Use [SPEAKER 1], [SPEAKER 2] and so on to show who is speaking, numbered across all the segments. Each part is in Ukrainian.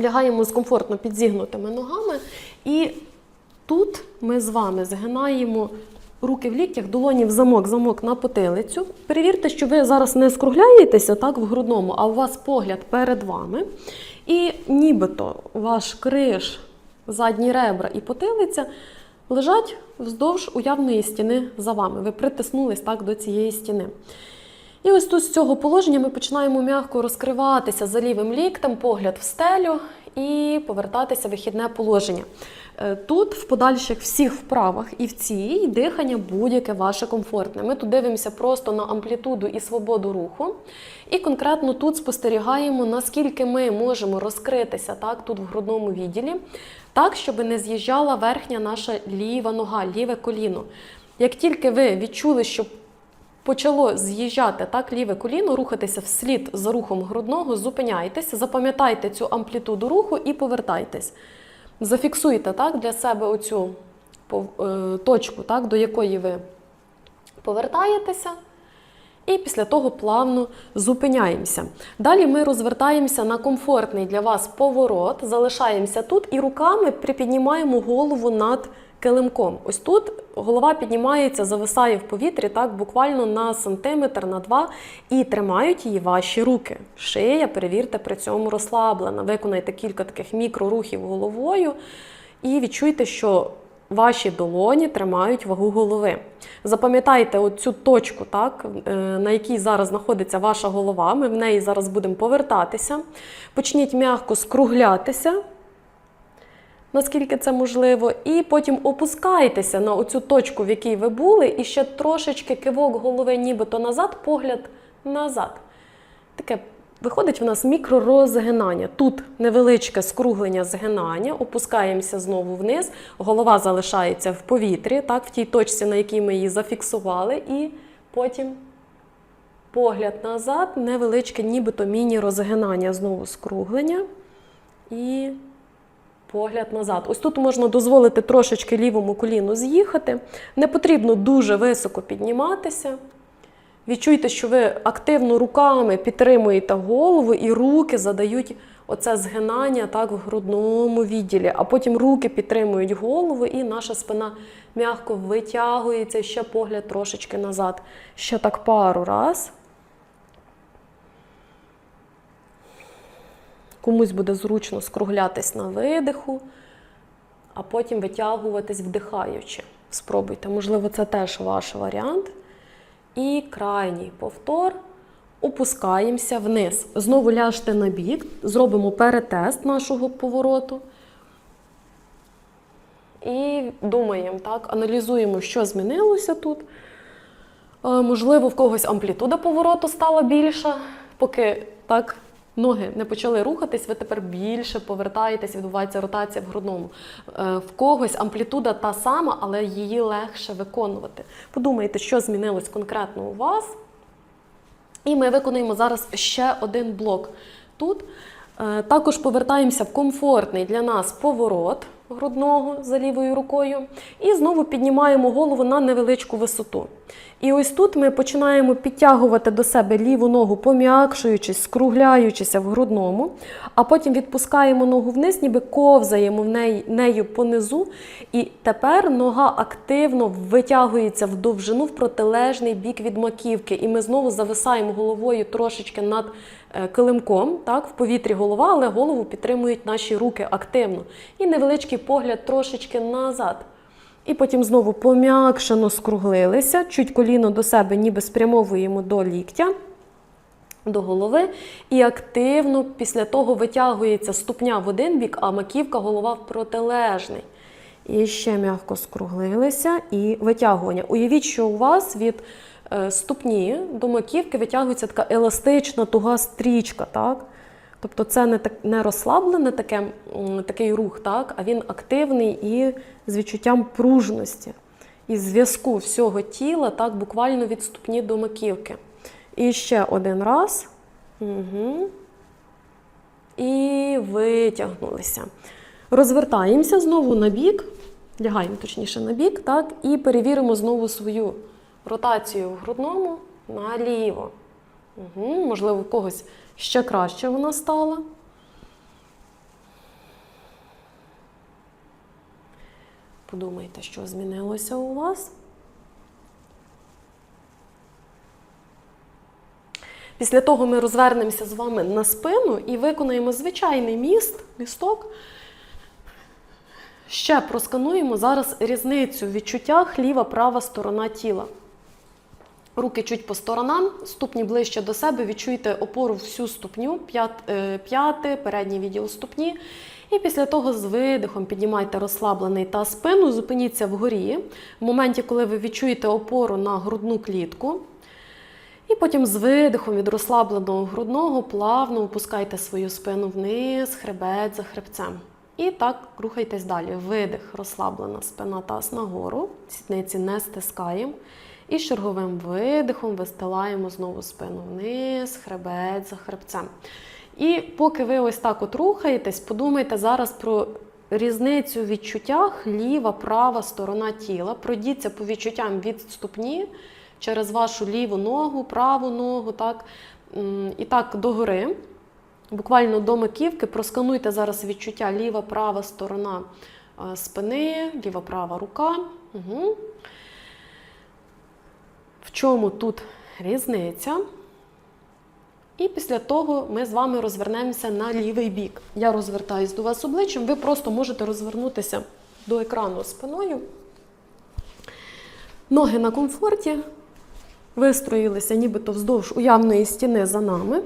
[SPEAKER 1] Лягаємо з комфортно підзігнутими ногами. І тут ми з вами згинаємо руки в ліктях, долоні в замок, замок на потилицю. Перевірте, що ви зараз не скругляєтеся так в грудному, а у вас погляд перед вами. І нібито ваш криш, задні ребра і потилиця лежать вздовж уявної стіни за вами. Ви притиснулись так до цієї стіни. І ось тут з цього положення ми починаємо м'яко розкриватися за лівим ліктем, погляд в стелю і повертатися в вихідне положення. Е, Тут в подальших всіх вправах і в цій дихання будь-яке ваше комфортне. Ми тут дивимося просто на амплітуду і свободу руху. І конкретно тут спостерігаємо, наскільки ми можемо розкритися так, тут в грудному відділі, так, щоб не з'їжджала верхня наша ліва нога, ліве коліно. Як тільки ви відчули, що почало з'їжджати так ліве коліно, рухатися вслід за рухом грудного, зупиняйтесь, запам'ятайте цю амплітуду руху і повертайтесь. Зафіксуйте так, для себе оцю е, точку, так, до якої ви повертаєтеся. І після того плавно зупиняємося. Далі ми розвертаємося на комфортний для вас поворот, залишаємося тут і руками припіднімаємо голову над килимком. Ось тут голова піднімається, зависає в повітрі, так буквально на сантиметр, на два, і тримають її ваші руки. Шия, перевірте, при цьому розслаблена. Виконайте кілька таких мікрорухів головою і відчуйте, що ваші долоні тримають вагу голови. Запам'ятайте оцю точку, так, е, на якій зараз знаходиться ваша голова. Ми в неї зараз будемо повертатися. Почніть м'яко скруглятися, наскільки це можливо, і потім опускайтеся на оцю точку, в якій ви були, і ще трошечки кивок голови, нібито назад, погляд назад. Таке виходить в нас мікророзгинання. Тут невеличке скруглення згинання, опускаємося знову вниз, голова залишається в повітрі, так, в тій точці, на якій ми її зафіксували, і потім погляд назад, невеличке, нібито міні-розгинання, знову скруглення. І погляд назад. Ось тут можна дозволити трошечки лівому коліну з'їхати. Не потрібно дуже високо підніматися. Відчуйте, що ви активно руками підтримуєте голову, і руки задають оце згинання так, в грудному відділі, а потім руки підтримують голову, і наша спина м'яко витягується, ще погляд трошечки назад. Ще так пару раз. Комусь буде зручно скруглятись на видиху, а потім витягуватись вдихаючи. Спробуйте, можливо, це теж ваш варіант. І крайній повтор. Опускаємося вниз. Знову ляжте на бік, зробимо перетест нашого повороту. І думаємо, так, аналізуємо, що змінилося тут. Е, Можливо, в когось амплітуда повороту стала більша, поки так, ноги не почали рухатись, ви тепер більше повертаєтесь, відбувається ротація в грудному. Е, В когось амплітуда та сама, але її легше виконувати. Подумайте, що змінилось конкретно у вас. І ми виконуємо зараз ще один блок. Тут е, також повертаємося в комфортний для нас поворот грудного за лівою рукою. І знову піднімаємо голову на невеличку висоту. І ось тут ми починаємо підтягувати до себе ліву ногу, пом'якшуючись, скругляючися в грудному, а потім відпускаємо ногу вниз, ніби ковзаємо в неї, нею понизу. І тепер нога активно витягується в довжину в протилежний бік від маківки. І ми знову зависаємо головою трошечки над килимком, так, в повітрі голова, але голову підтримують наші руки активно. І невеличкий погляд трошечки назад. І потім знову пом'якшено скруглилися, чуть коліно до себе ніби спрямовуємо до ліктя, до голови. І активно після того витягується ступня в один бік, а маківка, голова в протилежний. І ще м'яко скруглилися і витягування. Уявіть, що у вас від е, ступні до маківки витягується така еластична туга стрічка. так? Тобто це не так не розслаблене таке, такий рух, так, а він активний і з відчуттям пружності і зв'язку всього тіла, так, буквально від ступні до маківки. І ще один раз. Угу. І витягнулися. Розвертаємося знову на бік, лягаємо точніше на бік, так, і перевіримо знову свою ротацію в грудному наліво. Угу, Можливо, в когось ще краще вона стала. Подумайте, що змінилося у вас. Після того ми розвернемося з вами на спину і виконаємо звичайний міст, місток. Ще проскануємо зараз різницю в відчуттях ліва-права сторона тіла. Руки чуть по сторонам, ступні ближче до себе, відчуйте опору всю ступню, е, п'яти, передній відділ ступні. І після того з видихом піднімайте розслаблений та спину, зупиніться вгорі. В моменті, коли ви відчуєте опору на грудну клітку. І потім з видихом від розслабленого грудного плавно опускайте свою спину вниз, хребет за хребцем. І так рухайтесь далі. Видих, розслаблена спина таз нагору, сідниці не стискаємо. І черговим видихом вистилаємо знову спину вниз, хребет за хребцем. І поки ви ось так от рухаєтесь, подумайте зараз про різницю в відчуттях ліва, права сторона тіла. Пройдіться по відчуттям від ступні через вашу ліву ногу, праву ногу, так, і так догори. Буквально до маківки проскануйте зараз відчуття ліва, права сторона е, спини, ліва, права рука. Угу. Чому тут різниця? І після того ми з вами розвернемося на лівий бік. Я розвертаюсь до вас обличчям, ви просто можете розвернутися до екрану спиною. Ноги на комфорті, вистроїлися нібито вздовж уявної стіни за нами.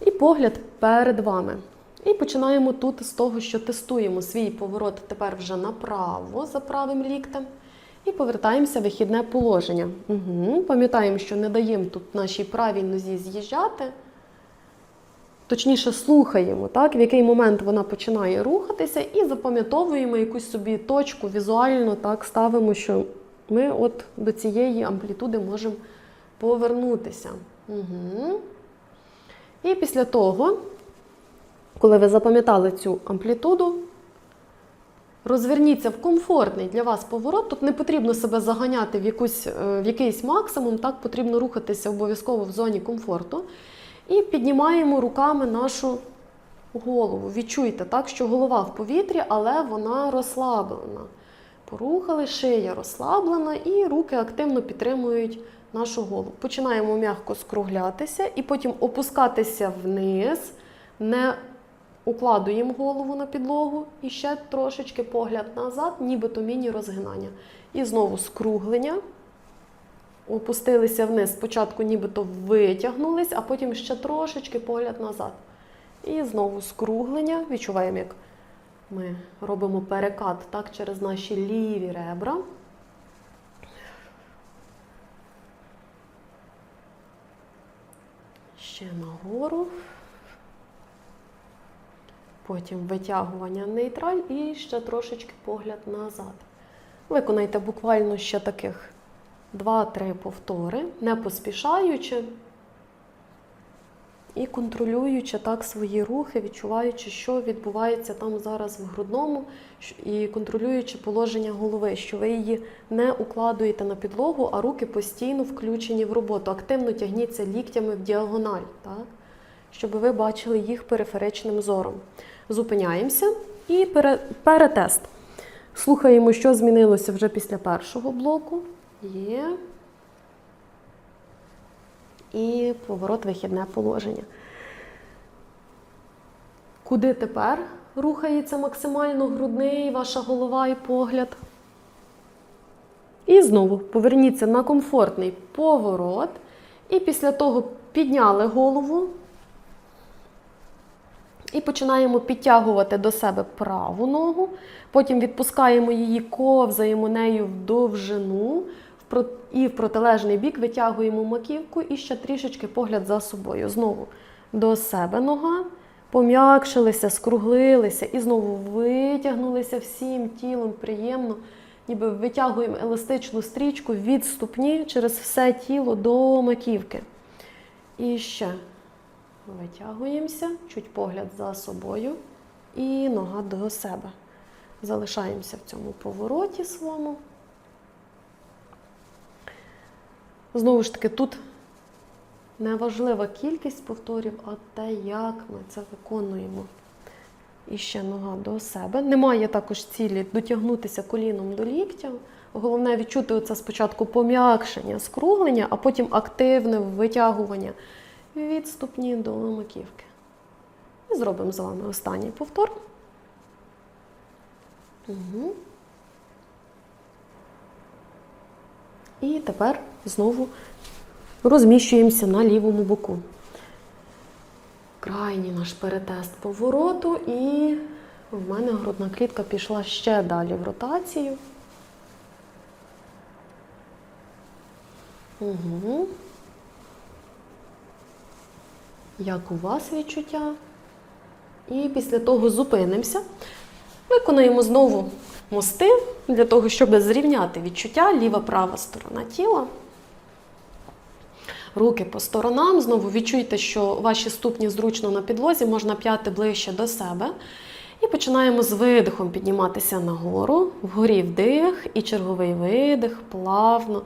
[SPEAKER 1] І погляд перед вами. І починаємо тут з того, що тестуємо свій поворот тепер вже направо за правим ліктем. І повертаємося в вихідне положення. Угу. Пам'ятаємо, що не даємо тут нашій правій нозі з'їжджати. Точніше, слухаємо, так, в який момент вона починає рухатися, і запам'ятовуємо якусь собі точку візуально, так, ставимо, що ми от до цієї амплітуди можемо повернутися. Угу. І після того, коли ви запам'ятали цю амплітуду, розверніться в комфортний для вас поворот. Тут не потрібно себе заганяти в, якусь, е, в якийсь максимум, так потрібно рухатися обов'язково в зоні комфорту. І піднімаємо руками нашу голову. Відчуйте, так, що голова в повітрі, але вона розслаблена. Порухали, шия розслаблена, і руки активно підтримують нашу голову. Починаємо м'яко скруглятися і потім опускатися вниз, не укладуємо голову на підлогу і ще трошечки погляд назад, нібито міні-розгинання. І знову скруглення. Опустилися вниз, спочатку нібито витягнулись, а потім ще трошечки погляд назад. І знову скруглення. Відчуваємо, як ми робимо перекат так, через наші ліві ребра. Ще нагору. Потім витягування нейтраль і ще трошечки погляд назад. Виконайте буквально ще таких 2-3 повтори, не поспішаючи і контролюючи так свої рухи, відчуваючи, що відбувається там зараз в грудному, і контролюючи положення голови, що ви її не укладуєте на підлогу, а руки постійно включені в роботу. Активно тягніться ліктями в діагональ, так? Щоб ви бачили їх периферичним зором. Зупиняємося і пере, перетест. Слухаємо, що змінилося вже після першого блоку. Є. І поворот вихідне положення. Куди тепер рухається максимально грудний ваша голова і погляд? І знову поверніться на комфортний поворот. І після того підняли голову. І починаємо підтягувати до себе праву ногу, потім відпускаємо її, ковзаємо нею в довжину і в протилежний бік витягуємо маківку і ще трішечки погляд за собою. Знову до себе нога, пом'якшилися, скруглилися і знову витягнулися всім тілом приємно, ніби витягуємо еластичну стрічку від ступні через все тіло до маківки. І ще. Витягуємося, чуть погляд за собою і нога до себе. Залишаємося в цьому повороті своєму. Знову ж таки, тут не важлива кількість повторів, а те, як ми це виконуємо. І ще нога до себе. Немає також цілі дотягнутися коліном до ліктя. Головне відчути оце спочатку пом'якшення, скруглення, а потім активне витягування від ступні до маківки. І зробимо з вами останній повтор. Угу. І тепер знову розміщуємося на лівому боку. Крайній наш перетест повороту, і в мене грудна клітка пішла ще далі в ротацію. Угу. Як у вас відчуття? І після того зупинимося. Виконуємо знову мости для того, щоб зрівняти відчуття ліва-права сторона тіла. Руки по сторонам. Знову відчуйте, що ваші ступні зручно на підлозі, можна п'яти ближче до себе. І починаємо з видихом підніматися нагору, вгорі вдих і черговий видих, плавно.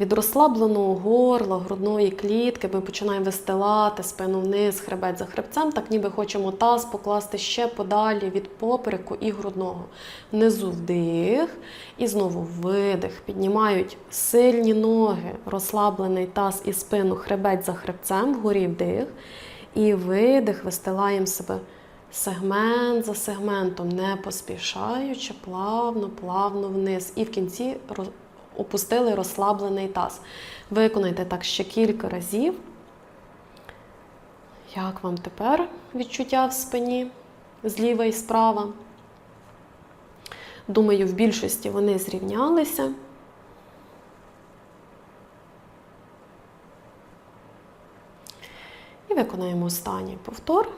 [SPEAKER 1] Від розслабленого горла, грудної клітки ми починаємо вистилати спину вниз, хребет за хребцем, так ніби хочемо таз покласти ще подалі від попереку і грудного. Внизу вдих і знову видих. Піднімають сильні ноги, розслаблений таз і спину, хребет за хребцем, вгорі вдих. І видих, вистилаємо себе сегмент за сегментом, не поспішаючи, плавно, плавно вниз. І в кінці опустили розслаблений таз. Виконайте так ще кілька разів. Як вам тепер відчуття в спині зліва і справа? Думаю, в більшості вони зрівнялися. І виконаємо останній повтор.